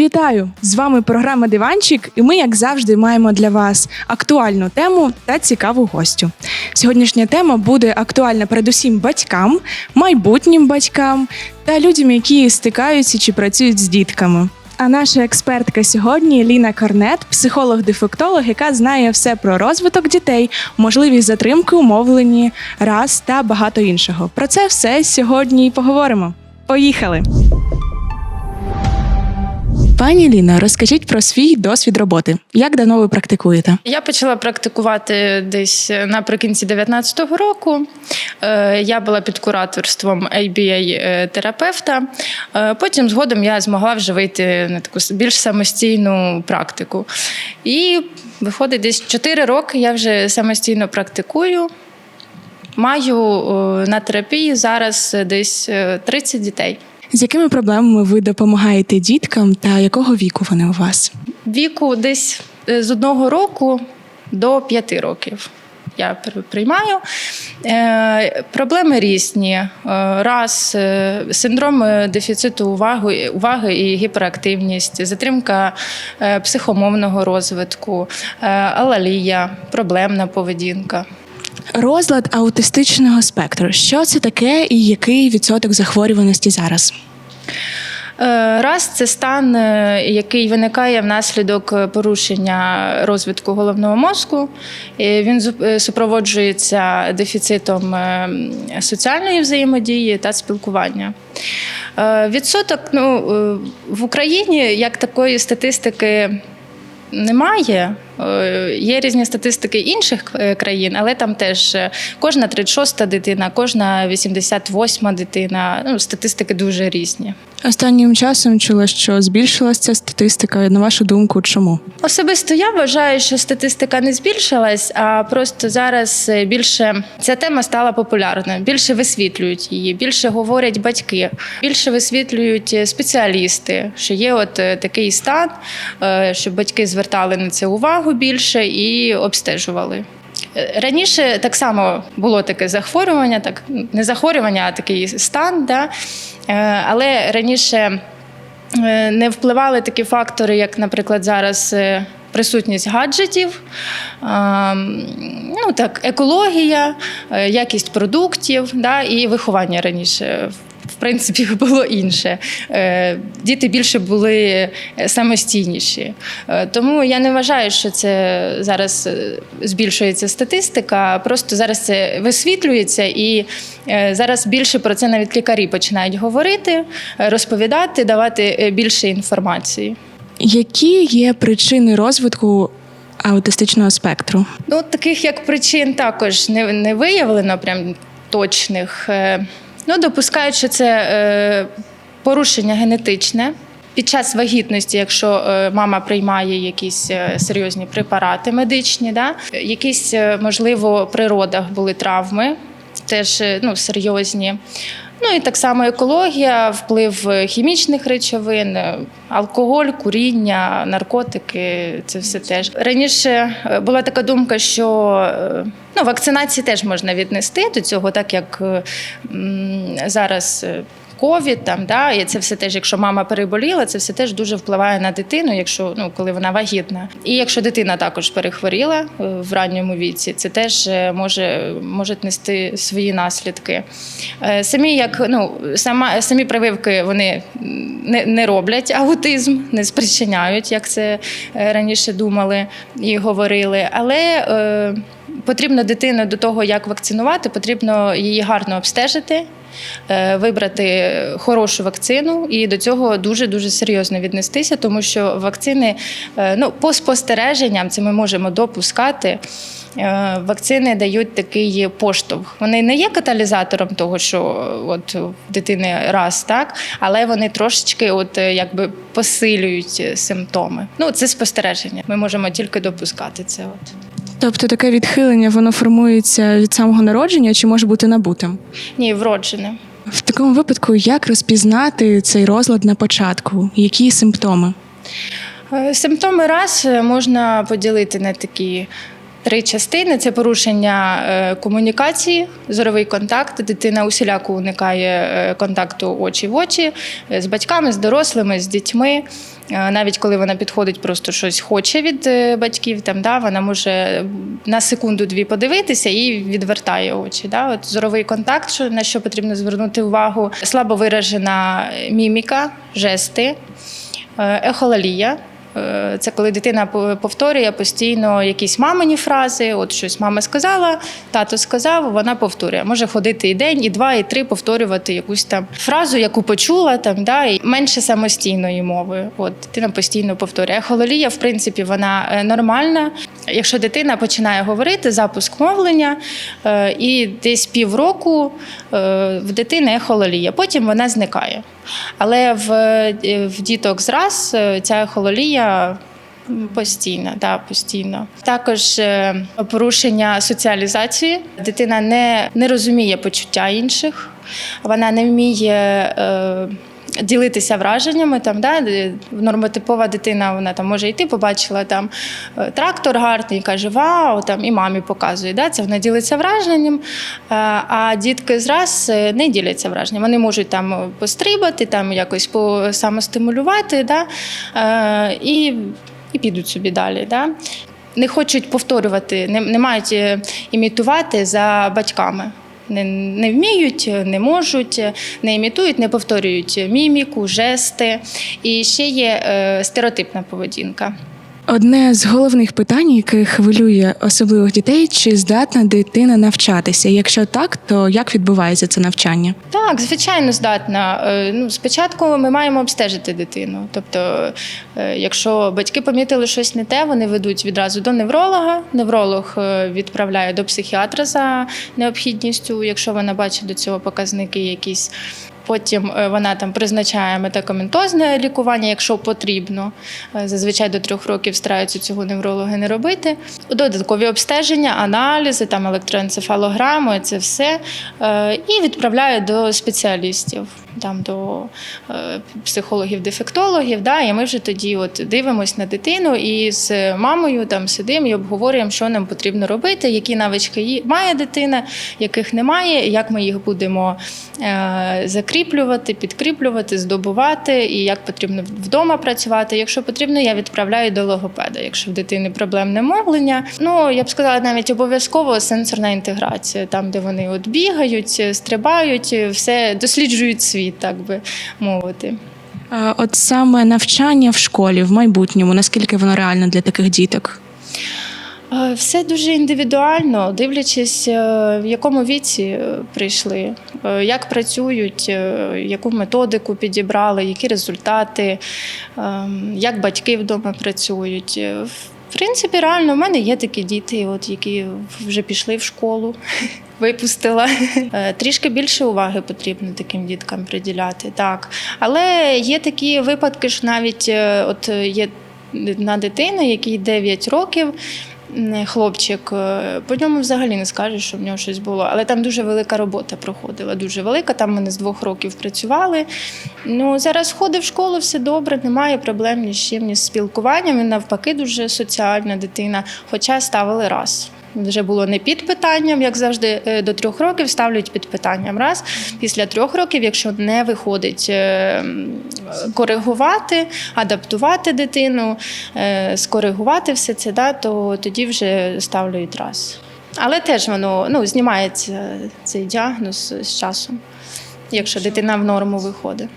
Вітаю! З вами програма Диванчик, і ми, як завжди, маємо для вас актуальну тему та цікаву гостю. Сьогоднішня тема буде актуальна передусім батькам, майбутнім батькам та людям, які стикаються чи працюють з дітками. А наша експертка сьогодні Ліна Корнет, психолог-дефектолог, яка знає все про розвиток дітей, можливість затримки у мовленні, раз та багато іншого. Про це все сьогодні і поговоримо. Поїхали! Пані Ліна, розкажіть про свій досвід роботи. Як давно ви практикуєте? Я почала практикувати десь наприкінці 19-го року. Е, Я була під кураторством ABA-терапевта. Е, Потім згодом я змогла вже вийти на таку більш самостійну практику. І виходить, десь 4 роки я вже самостійно практикую. Маю е, на терапії зараз десь е, 30 дітей. З якими проблемами ви допомагаєте діткам та якого віку вони у вас? Віку десь е, з одного року до п'яти років. Я приймаю. Е, проблеми різні. Е, раз е, синдром дефіциту уваги, уваги і гіперактивність, затримка психомовного розвитку, алалія, проблемна поведінка. Розлад аутистичного спектру. Що це таке і який відсоток захворюваності зараз? Е, Раз це стан, е, який виникає внаслідок е, порушення розвитку головного мозку. Він супроводжується дефіцитом соціальної взаємодії та спілкування. Відсоток ну, в Україні як такої статистики немає. Е, Є різні статистики інших е, країн, але там теж е, кожна 36-та дитина, кожна 88-ма дитина. Ну, статистики дуже різні. Останнім часом чула, що збільшилася ця статистика. На вашу думку, чому? Особисто я вважаю, що статистика не збільшилась, а просто зараз більше ця тема стала популярною. Більше висвітлюють її, більше говорять батьки, більше висвітлюють спеціалісти, що є от такий стан, щоб батьки звертали на це увагу більше і обстежували. Е, Раніше так само було таке захворювання, так не захворювання, а такий стан. Да? Е, Але раніше е, не впливали такі фактори, як, наприклад, зараз. Присутність гаджетів, ну так, екологія, якість продуктів да, і виховання раніше. Принципі, було інше. Е, Діти більше були е, самостійніші. Е, Тому я не вважаю, що це зараз збільшується статистика. Просто зараз це висвітлюється, і зараз більше про це навіть лікарі починають говорити, розповідати, давати більше інформації. Які є причини розвитку аутистичного спектру? Ну, таких як причин також не, не виявлено прям точних. Ну, допускають, що це е, порушення генетичне. Під час вагітності, якщо е, мама приймає якісь е, серйозні препарати медичні, да? якісь, е, можливо, при родах були травми, теж ну, серйозні. Ну і так само екологія, вплив е, хімічних речовин, е, алкоголь, куріння, наркотики це все теж. Раніше е, була така думка, що ну, вакцинації теж можна віднести до цього, так як зараз. Ковід там, да, і це все теж, якщо мама переболіла, це все теж дуже впливає на дитину, якщо ну коли вона вагітна. І якщо дитина також перехворіла е, в ранньому віці, це теж е, може можуть нести свої наслідки. Е, Самі як ну сама самі прививки вони не, не роблять аутизм, не спричиняють, як це раніше думали і говорили. Але потрібно дитину до того, як вакцинувати, потрібно її гарно обстежити. Е, Вибрати хорошу вакцину і до цього дуже дуже серйозно віднестися, тому що вакцини, е, ну по спостереженням, це ми можемо допускати. е, Вакцини дають такий поштовх. Вони не є каталізатором того, що от дитини раз, так, але вони трошечки, от якби посилюють симптоми. Ну, це спостереження. Ми можемо тільки допускати це. От. Тобто таке відхилення воно формується від самого народження чи може бути набутим? Ні, вроджене. В такому випадку, як розпізнати цей розлад на початку? Які симптоми? Е, Симптоми раз е, можна поділити на такі три частини: це порушення е, комунікації, зоровий контакт. Дитина усіляко уникає е, контакту очі в очі е, з батьками, з дорослими, з дітьми. Навіть коли вона підходить, просто щось хоче від батьків, там да вона може на секунду-дві подивитися і відвертає очі. Да? От зоровий контакт, на що потрібно звернути увагу, слабо виражена міміка, жести, е, ехолалія. Е, Це коли дитина повторює постійно якісь мамині фрази. От щось мама сказала, тато сказав, вона повторює. Може ходити і день, і два, і три повторювати якусь там фразу, яку почула, там да і менше самостійної мови. От дитина постійно повторює. Ехололія, в принципі, вона е, нормальна. Якщо дитина починає говорити, запуск мовлення, е, і десь півроку в дитини ехололія, потім вона зникає. Але в, е, в діток зраз е, ця ехололія м, постійна, да, постійно. Також е, порушення соціалізації. Дитина не, не розуміє почуття інших, вона не вміє. Е, Ділитися враженнями там, да, нормотипова дитина, вона там може йти, побачила там е, трактор гарний, каже Вау, там і мамі показує. Да, це вона ділиться враженням. Е, А дітки зраз е, не діляться враженням. Вони можуть там пострибати, там якось самостимулювати, да, і, і підуть собі далі. Да. Не хочуть повторювати, не, не мають імітувати за батьками. Не, не вміють, не можуть, не імітують, не повторюють міміку, жести. І ще є е, стереотипна поведінка. Одне з головних питань, яке хвилює особливих дітей, чи здатна дитина навчатися? Якщо так, то як відбувається це навчання? Так, звичайно, здатна. Е, Ну, спочатку ми маємо обстежити дитину. Тобто, е, якщо батьки помітили щось не те, вони ведуть відразу до невролога. Невролог е, відправляє до психіатра за необхідністю, якщо вона бачить до цього показники якісь. Потім е, вона там призначає метакоментозне лікування, якщо потрібно. Е, Зазвичай до трьох років стараються цього неврологи не робити. Додаткові обстеження, аналізи, там електроенцефалограми, це все. Е, І відправляє до спеціалістів, там до е, психологів-дефектологів. Да, і ми вже тоді от дивимось на дитину і з мамою там сидимо і обговорюємо, що нам потрібно робити, які навички має дитина, яких немає, як ми їх будемо е, закріплювати, підкріплювати, здобувати, і як потрібно вдома працювати. Якщо потрібно, я відправляю до логопеда. Якщо в дитини проблемне мовлення, ну я б сказала, навіть обов'язково сенсорна інтеграція, там де вони от бігають, стрибають, все досліджують світ, так би мовити. От саме навчання в школі в майбутньому, наскільки воно реально для таких діток? Все дуже індивідуально, дивлячись, е, в якому віці е, прийшли, е, як працюють, яку методику підібрали, які результати, е, як батьки вдома працюють. В принципі, реально, в мене є такі діти, от, які вже пішли в школу. Випустила Е, трішки більше уваги потрібно таким діткам приділяти, так. Але є такі випадки, що навіть е, от є на дитина, якій 9 років, хлопчик, е, по ньому взагалі не скажеш, що в нього щось було. Але там дуже велика робота проходила, дуже велика. Там ми з двох років працювали. Ну, зараз ходить в школу, все добре, немає проблем ні з чим, ні з спілкуванням. Він навпаки дуже соціальна дитина, хоча ставили раз. Вже було не під питанням, як завжди, е, до трьох років ставлять під питанням раз. Після трьох років, якщо не виходить е, коригувати, адаптувати дитину, е, скоригувати все це, да, то тоді вже ставлять раз. Але теж воно ну, знімається цей діагноз з часом, якщо дитина в норму виходить.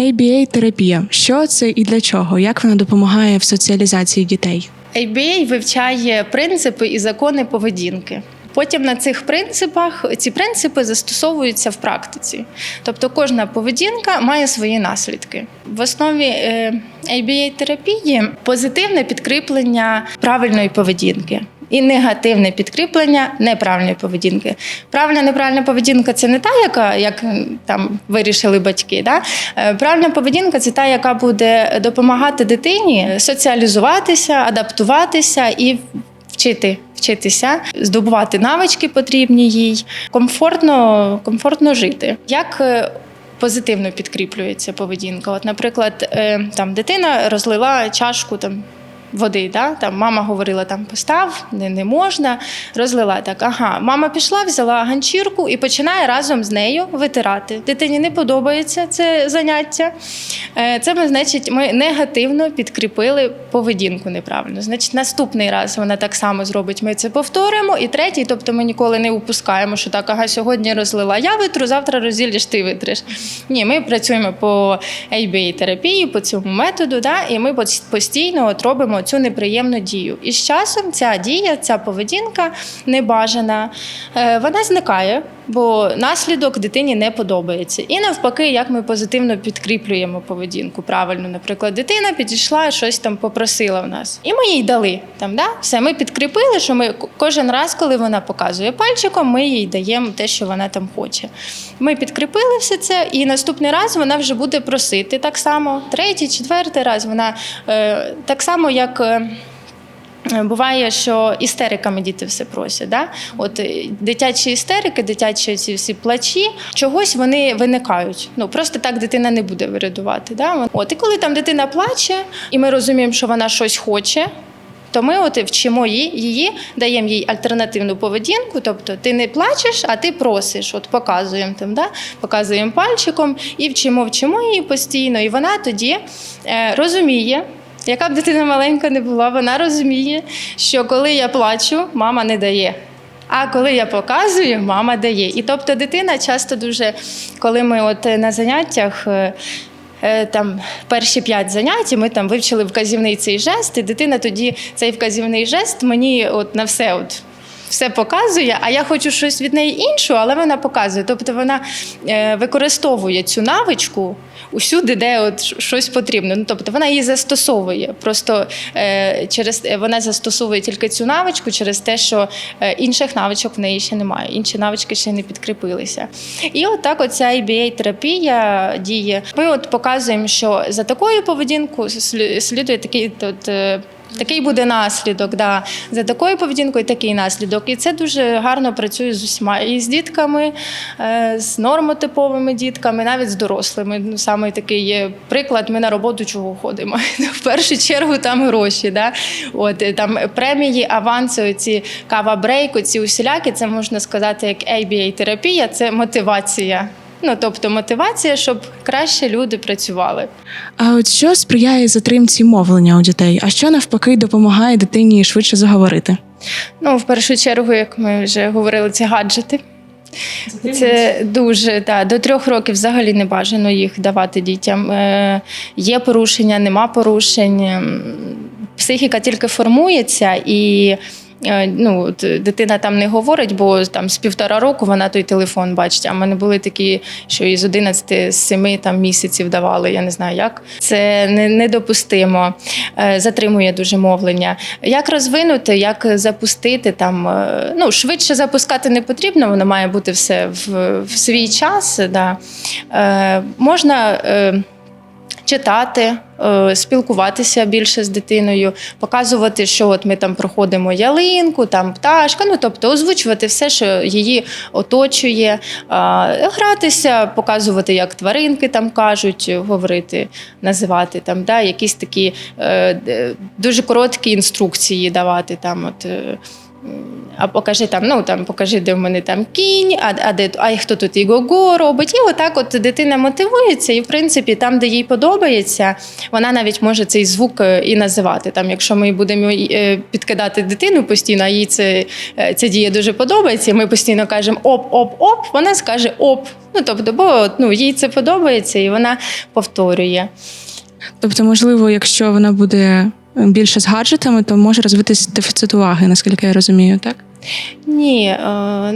ABA-терапія. Що це і для чого? Як вона допомагає в соціалізації дітей? ABA вивчає принципи і закони поведінки. Потім на цих принципах ці принципи застосовуються в практиці. Тобто кожна поведінка має свої наслідки. В основі е, ABA-терапії позитивне підкріплення правильної поведінки. І негативне підкріплення неправильної поведінки. Правильна неправильна поведінка це не та, яка як там вирішили батьки. Да? Е, Правильна поведінка це та, яка буде допомагати дитині соціалізуватися, адаптуватися і вчити, вчитися, здобувати навички потрібні їй, комфортно, комфортно жити. Як е, позитивно підкріплюється поведінка? От, наприклад, е, там дитина розлила чашку там води. Да? Там мама говорила, там постав, не, не можна, розлила так. Ага, мама пішла, взяла ганчірку і починає разом з нею витирати. Дитині не подобається це заняття. Е, Це ми, значить, ми негативно підкріпили поведінку неправильно. Значить, наступний раз вона так само зробить. Ми це повторимо. І третій, тобто ми ніколи не упускаємо, що так, ага, сьогодні розлила я витру, завтра розділиш, ти витриш. Ні, ми працюємо по ABA-терапії, по цьому методу, да, і ми постійно от робимо цю неприємну дію. І з часом ця дія, ця поведінка небажана, е, вона зникає, бо наслідок дитині не подобається. І навпаки, як ми позитивно підкріплюємо поведінку. Правильно, наприклад, дитина підійшла, щось там попросила в нас, і ми їй дали там. Да? Все, ми підкріпили, що ми кожен раз, коли вона показує пальчиком, ми їй даємо те, що вона там хоче. Ми підкріпили все це, і наступний раз вона вже буде просити так само. Третій, четвертий раз вона е, так само, як. Е, Буває, що істериками діти все просять. Да? От е, дитячі істерики, дитячі ці всі плачі, чогось вони виникають. Ну просто так дитина не буде вирядувати. Да? От і коли там дитина плаче, і ми розуміємо, що вона щось хоче. То ми от вчимо її, її, даємо їй альтернативну поведінку. Тобто ти не плачеш, а ти просиш. От показуємо там, да? показуємо пальчиком і вчимо, вчимо її постійно. І вона тоді е, розуміє, яка б дитина маленька не була, вона розуміє, що коли я плачу, мама не дає. А коли я показую, мама дає. І тобто дитина часто дуже, коли ми от на заняттях. е, е, Там перші п'ять занять, ми там вивчили вказівний цей жест, і дитина тоді цей вказівний жест мені от на все от все показує, а я хочу щось від неї іншого, але вона показує. Тобто вона е, використовує цю навичку усюди, де от щось потрібно. Ну, тобто вона її застосовує. Просто е, через е, вона застосовує тільки цю навичку через те, що інших навичок в неї ще немає, інші навички ще не підкріпилися. І от так оця IBA-терапія діє. Ми от показуємо, що за такою поведінкою слі- слідує такий от. Такий буде наслідок, да. за такою поведінкою такий наслідок. І це дуже гарно працює з усіма. І з дітками, е, з нормотиповими дітками, навіть з дорослими. Ну, саме такий є приклад, ми на роботу чого ходимо. В першу чергу там гроші. Да? От, е, там премії, аванси, оці кава брейк, оці усіляки, це можна сказати, як ABA-терапія, це мотивація. Ну, тобто мотивація, щоб краще люди працювали. А от що сприяє затримці мовлення у дітей, а що навпаки допомагає дитині швидше заговорити? Ну, в першу чергу, як ми вже говорили, це гаджети. Це дуже да, до трьох років взагалі не бажано їх давати дітям. Е, є порушення, нема порушень. Психіка тільки формується і. Е, Ну, дитина там не говорить, бо там з півтора року вона той телефон бачить. А в мене були такі, що із 11, з 7 там, місяців давали, я не знаю як. Це недопустимо, Е, затримує дуже мовлення. Як розвинути, як запустити там, е, ну, швидше запускати не потрібно, воно має бути все в, в свій час. Да. Е, можна. Е, Читати, е, спілкуватися більше з дитиною, показувати, що от ми там проходимо ялинку, там пташка. Ну тобто озвучувати все, що її оточує, гратися, показувати, як тваринки там кажуть, говорити, називати там, да, якісь такі е, дуже короткі інструкції давати там. От, е, а покажи там, ну там покажи, де в мене там кінь, а, а де а хто тут іго-го робить. І отак от дитина мотивується, і в принципі, там, де їй подобається, вона навіть може цей звук е, і називати. Там, якщо ми будемо е, підкидати дитину постійно, а їй це, е, ця дія дуже подобається. і Ми постійно кажемо оп-оп-оп, вона скаже оп. Ну тобто, бо ну, їй це подобається, і вона повторює. Тобто, можливо, якщо вона буде більше з гаджетами, то може розвитись дефіцит уваги, наскільки я розумію, так? Ні, е,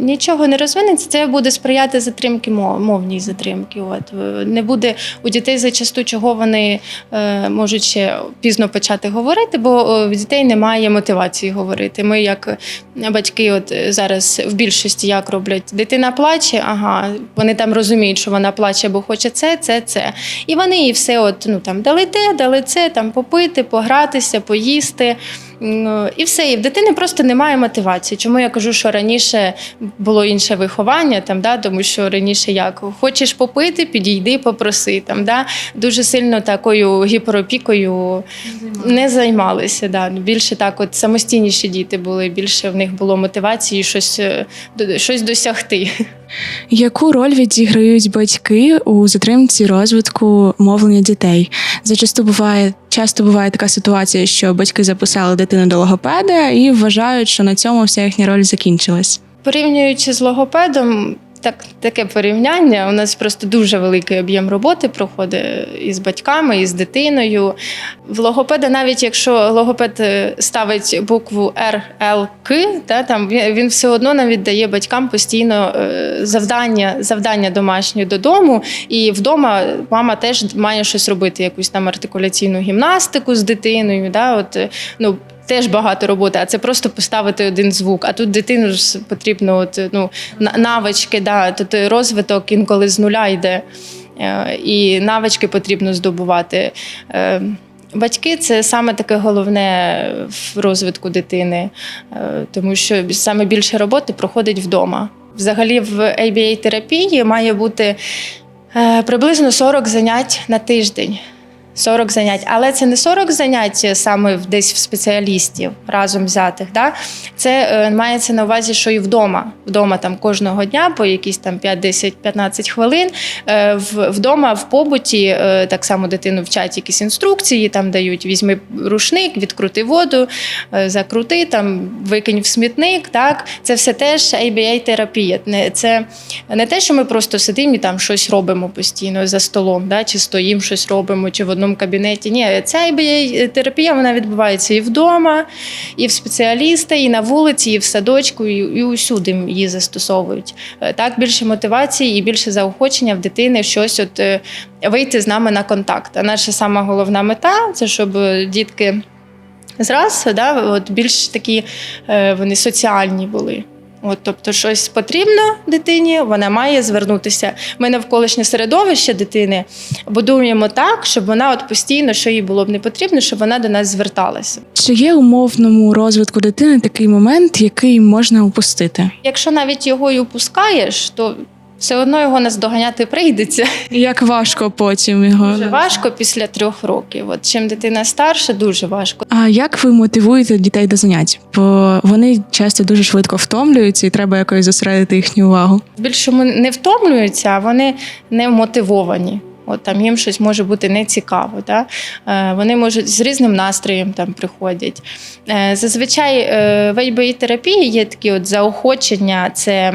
нічого не розвинеться. Це буде сприяти затримки мовній затримки. От Е, не буде у дітей зачасту, чого вони е, можуть ще пізно почати говорити, бо в дітей немає мотивації говорити. Ми, як батьки, от зараз в більшості як роблять, дитина плаче, ага, вони там розуміють, що вона плаче, бо хоче це, це, це. І вони їй все, от ну там дали те, дали це, там попити, погратися, поїсти. М, І все, і в дитини просто немає мотивації. Чому я кажу, що раніше було інше виховання, там, да, тому що раніше як хочеш попити, підійди, попроси. Там, да, дуже сильно такою гіперопікою не займалися. Да. Більше так, от самостійніші діти були, більше в них було мотивації щось, е, щось досягти. Яку роль відіграють батьки у затримці розвитку мовлення дітей? Зачасту буває часто буває така ситуація, що батьки записали дитину до логопеда і вважають, що на цьому вся їхня роль закінчилась. Порівнюючи з логопедом, так, таке порівняння. У нас просто дуже великий об'єм роботи проходить із батьками, і з дитиною. В логопеда, навіть якщо логопед е, ставить букву Р, Л, К, та, там, він все одно навіть дає батькам постійно е, завдання, завдання домашнє додому. І вдома мама теж має щось робити, якусь там артикуляційну гімнастику з дитиною. Да, от, е, ну, Теж багато роботи, а це просто поставити один звук. А тут дитину ж потрібно от, ну, навички, да, тут розвиток інколи з нуля йде. Е, І навички потрібно здобувати. Е, Батьки це саме таке головне в розвитку дитини, е, тому що саме більше роботи проходить вдома. Взагалі, в ABA-терапії має бути приблизно 40 занять на тиждень. 40 занять, але це не 40 занять саме десь в спеціалістів разом взятих. Да? Це е, мається на увазі, що і вдома. Вдома там кожного дня по якісь там 5, 10, 15 хвилин. Е, в- вдома в побуті е, так само дитину вчать якісь інструкції, там дають візьми рушник, відкрути воду, е, закрути, там викинь в смітник. Так? Це все теж ABA-терапія. Це не те, що ми просто сидимо і там щось робимо постійно за столом, да? чи стоїмо, щось робимо, чи в одному кабінеті. Ні, ця ABA-терапія вона відбувається і вдома, і в спеціаліста, і на вулиці, і в садочку, і, і усюди її застосовують. Е, Так, більше мотивації і більше заохочення в дитини щось от е, вийти з нами на контакт. А наша сама головна мета це щоб дітки зраз да, от більш такі е, вони соціальні були. От, тобто, щось потрібно дитині, вона має звернутися. Ми навколишнє середовище дитини будуємо так, щоб вона от постійно, що їй було б не потрібно, щоб вона до нас зверталася. Чи є у мовному розвитку дитини такий момент, який можна упустити? Якщо навіть його й упускаєш, то все одно його наздоганяти прийдеться. Як важко потім його Дуже важко після трьох років. От чим дитина старша, дуже важко. А як ви мотивуєте дітей до занять? Бо вони часто дуже швидко втомлюються, і треба якось зосередити їхню увагу. Більшому не втомлюються, а вони не мотивовані. От там їм щось може бути нецікаво. Да? Е, Вони можуть з різним настроєм там приходять. Е, Зазвичай е, в ABA-терапії є такі от заохочення, це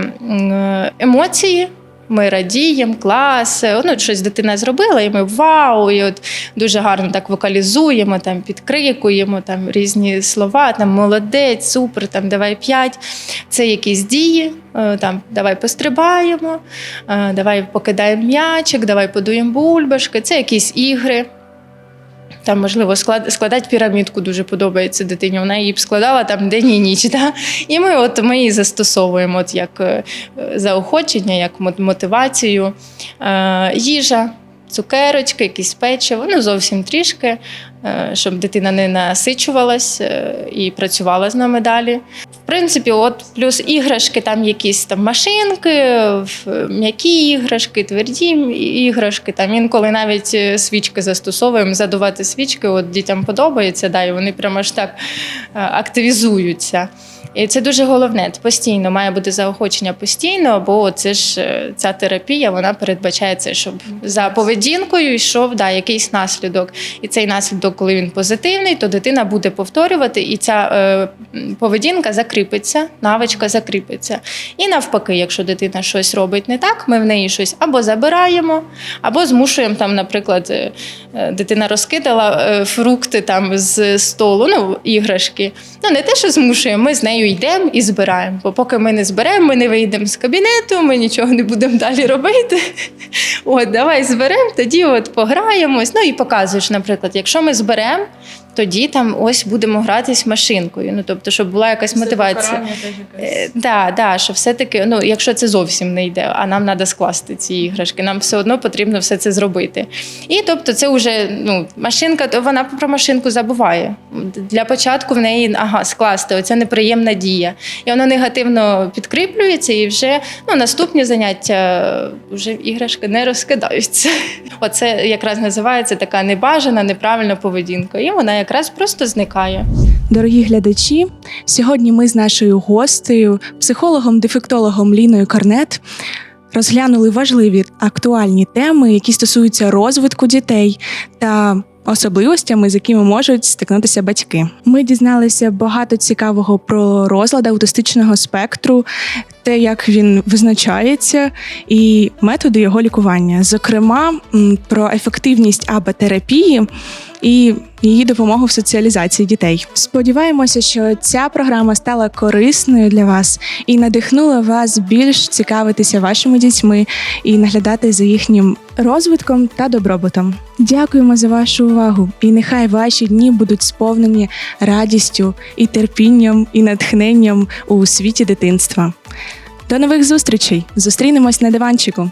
емоції. Ми радіємо, клас, ну, щось дитина зробила, і ми вау, і от дуже гарно так вокалізуємо, там підкрикуємо там різні слова, там молодець, супер, там давай п'ять. Це якісь дії, е, там давай пострибаємо, е, давай покидаємо м'ячик, давай подуємо бульбашки. Це якісь ігри. Там, можливо, склад, складати пірамідку дуже подобається дитині. Вона її б складала там день і ніч. Да? І ми, от, ми її застосовуємо от, як е, заохочення, як мотивацію. Е, їжа, цукерочки, якісь печиво, ну зовсім трішки, е, щоб дитина не насичувалась і працювала з нами далі. Принципі, от плюс іграшки, там якісь там машинки, м'які іграшки, тверді іграшки. Там інколи навіть е, свічки застосовуємо. Задувати свічки, от дітям подобається, да, і вони прямо аж так е, активізуються. І це дуже головне. Постійно має бути заохочення постійно, бо це ж е, ця терапія вона передбачає це, щоб за поведінкою йшов да, якийсь наслідок. І цей наслідок, коли він позитивний, то дитина буде повторювати, і ця е, поведінка закріпиться, навичка закріпиться. І навпаки, якщо дитина щось робить не так, ми в неї щось або забираємо, або змушуємо там, наприклад, е, дитина розкидала е, фрукти там з столу, ну іграшки. Ну не те, що змушуємо, ми з нею нею йдемо і збираємо. Бо поки ми не зберемо, ми не вийдемо з кабінету, ми нічого не будемо далі робити. От, давай зберемо, тоді от пограємось. Ну і показуєш, наприклад, якщо ми зберемо, тоді там ось будемо гратись машинкою. Ну тобто, щоб була якась мотивація. Е, Да, да, що все-таки, ну, якщо це зовсім не йде, а нам треба скласти ці іграшки, нам все одно потрібно все це зробити. І тобто, це вже ну, машинка, то вона про машинку забуває. Для початку в неї ага, скласти оця неприємна дія. І воно негативно підкріплюється, і вже ну, наступні заняття вже іграшки не розкидаються. Оце якраз називається така небажана, неправильна поведінка. І вона якраз просто зникає. Дорогі глядачі, сьогодні ми з нашою гостею, психологом-дефектологом Ліною Корнет, розглянули важливі актуальні теми, які стосуються розвитку дітей та особливостями, з якими можуть стикнутися батьки. Ми дізналися багато цікавого про розлад аутистичного спектру, те, як він визначається, і методи його лікування, зокрема про ефективність АБ-терапії і її допомогу в соціалізації дітей. Сподіваємося, що ця програма стала корисною для вас і надихнула вас більш цікавитися вашими дітьми і наглядати за їхнім розвитком та добробутом. Дякуємо за вашу увагу, і нехай ваші дні будуть сповнені радістю і терпінням і натхненням у світі дитинства. До нових зустрічей! Зустрінемось на диванчику.